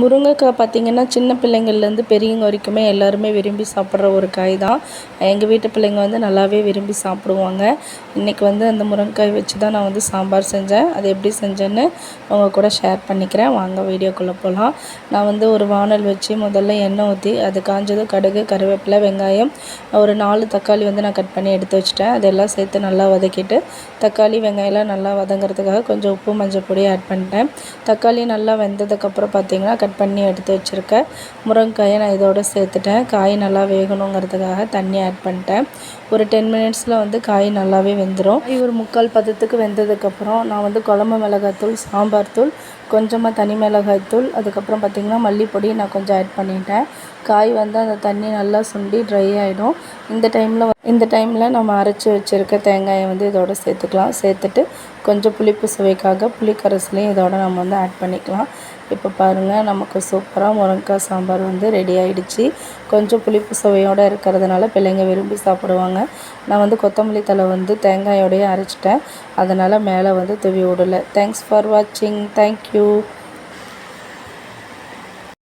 முருங்கைக்காய் பார்த்திங்கன்னா சின்ன பிள்ளைங்கள்லேருந்து பெரியவங்க வரைக்குமே எல்லாருமே விரும்பி சாப்பிட்ற ஒரு காய் தான். எங்கள் வீட்டு பிள்ளைங்க வந்து நல்லாவே விரும்பி சாப்பிடுவாங்க. இன்றைக்கி வந்து அந்த முருங்கைக்காய் வச்சு தான் நான் வந்து சாம்பார் செஞ்சேன். அது எப்படி செஞ்சேன்னு அவங்க கூட ஷேர் பண்ணிக்கிறேன். வாங்க வீடியோக்குள்ளே போகலாம் நான் வந்து ஒரு வானல் வச்சு முதல்ல எண்ணெய் ஊற்றி அது காஞ்சதும் கடுகு கருவேப்பிலை வெங்காயம் ஒரு நாலு தக்காளி வந்து நான் கட் பண்ணி எடுத்து வச்சுட்டேன். அதெல்லாம் சேர்த்து நல்லா வதக்கிட்டு தக்காளி வெங்காயம்லாம் நல்லா வதங்கிறதுக்காக கொஞ்சம் உப்பு மஞ்சள் பொடி ஆட் பண்ணிட்டேன். தக்காளி நல்லா வெந்ததுக்கப்புறம் பார்த்திங்கன்னா கட் பண்ணி எடுத்து வச்சுருக்கேன் முருங்கைக்காயை நான் இதோடு சேர்த்துட்டேன். காய் நல்லா வேகணுங்கிறதுக்காக தண்ணி ஆட் பண்ணிட்டேன். ஒரு டென் மினிட்ஸில் வந்து காய் நல்லாவே வெந்துடும் ஒரு முக்கால் பதத்துக்கு வெந்ததுக்கப்புறம் நான் வந்து குழம்பு மிளகாத்தூள் சாம்பார் தூள் கொஞ்சமாக தனி மிளகாய் தூள் அதுக்கப்புறம் பார்த்திங்கன்னா மல்லிப்பொடி நான் கொஞ்சம் ஆட் பண்ணிட்டேன். காய் வந்து அந்த தண்ணி நல்லா சுண்டி ட்ரை ஆகிடும் இந்த டைமில் இந்த டைமில் நம்ம அரைச்சி வச்சுருக்க தேங்காயை வந்து இதோட சேர்த்துக்கலாம். சேர்த்துட்டு கொஞ்சம் புளிப்பு சுவைக்காக புளிக்கரசலையும் இதோட நம்ம வந்து ஆட் பண்ணிக்கலாம். இப்போ பாருங்கள் நமக்கு சூப்பராக முருங்கைக்காய் சாம்பார் வந்து ரெடி ஆகிடுச்சு கொஞ்சம் புளிப்பு சுவையோடு இருக்கிறதுனால பிள்ளைங்க விரும்பி சாப்பிடுவாங்க. நான் வந்து கொத்தமல்லி தழை வந்து தேங்காயோடையே அரைச்சிட்டேன். அதனால் மேலே வந்து துவி விடலை. தேங்க்ஸ் ஃபார் வாட்சிங் தேங்க்யூ